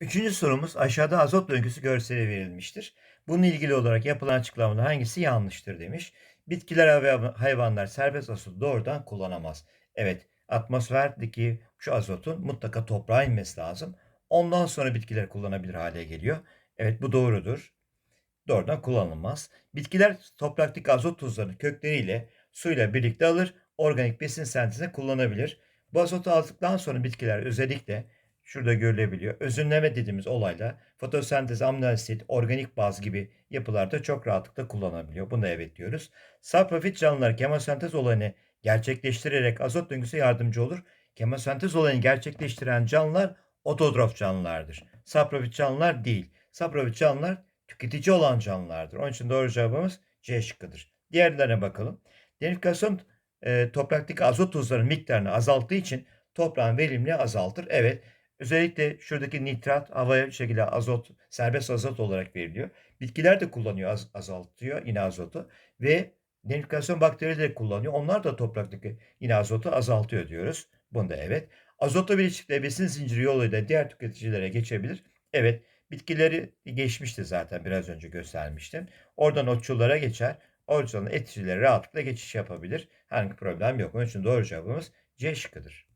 Üçüncü sorumuz aşağıda azot döngüsü görseli verilmiştir. Bununla ilgili olarak yapılan açıklamada hangisi yanlıştır demiş. Bitkiler ve hayvanlar serbest azotu doğrudan kullanamaz. Evet atmosferdeki şu azotun mutlaka toprağa inmesi lazım. Ondan sonra bitkiler kullanabilir hale geliyor. Evet bu doğrudur. Doğrudan kullanılmaz. Bitkiler topraktaki azot tuzlarını kökleriyle suyla birlikte alır. Organik besin sentezine kullanabilir. Bu azotu aldıktan sonra bitkiler özellikle şurada görülebiliyor. Özünleme dediğimiz olayla fotosentez, amino asit, organik baz gibi yapılarda çok rahatlıkla kullanabiliyor. Buna evet diyoruz. Saprofit canlılar kemosentez olayını gerçekleştirerek azot döngüsü yardımcı olur. Kemosentez olayını gerçekleştiren canlılar ototrof canlılardır. Saprofit canlılar değil. Saprofit canlılar tüketici olan canlılardır. Onun için doğru cevabımız C şıkkıdır. Diğerlerine bakalım. Denifikasyon e, topraktaki azot tuzlarının miktarını azalttığı için toprağın verimliliği azaltır. Evet, özellikle şuradaki nitrat havaya bir şekilde azot, serbest azot olarak veriliyor. Bitkiler de kullanıyor, az, azaltıyor yine azotu ve denifikasyon bakterileri de kullanıyor. Onlar da topraktaki yine azotu azaltıyor diyoruz. Bunda evet. Azotla bileşikle besin zinciri yoluyla diğer tüketicilere geçebilir. Evet, bitkileri geçmişti zaten biraz önce göstermiştim. Oradan otçullara geçer. Oradan eticilere rahatlıkla geçiş yapabilir. Herhangi problem yok. Onun için doğru cevabımız C şıkkıdır.